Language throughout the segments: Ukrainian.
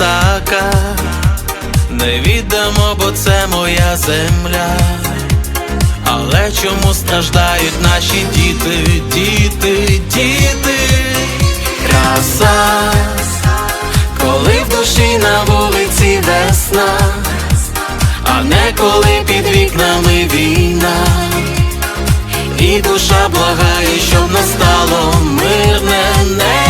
у. Не бо це моя земля. Але чому страждають наші діти, діти, діти? Краса, коли в душі на вулиці весна, а не коли під вікнами війна. І душа благає, щоб настало мирне небо.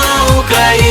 Україну.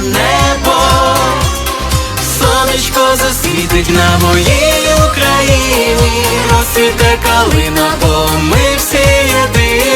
небо. Сонечко засвітить на моїй Україні, розцвіте калина, бо ми всі єдині,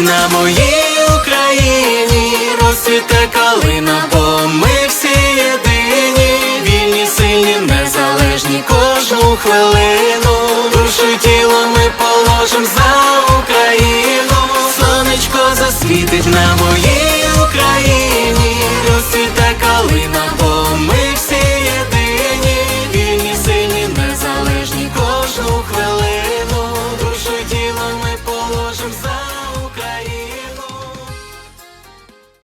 на моїй Україні, розцвіте калина, бо ми всі єдині, вільні, сильні, незалежні кожну хвилину. Душу тіло ми положим за Україну. Сонечко засвітить на моїй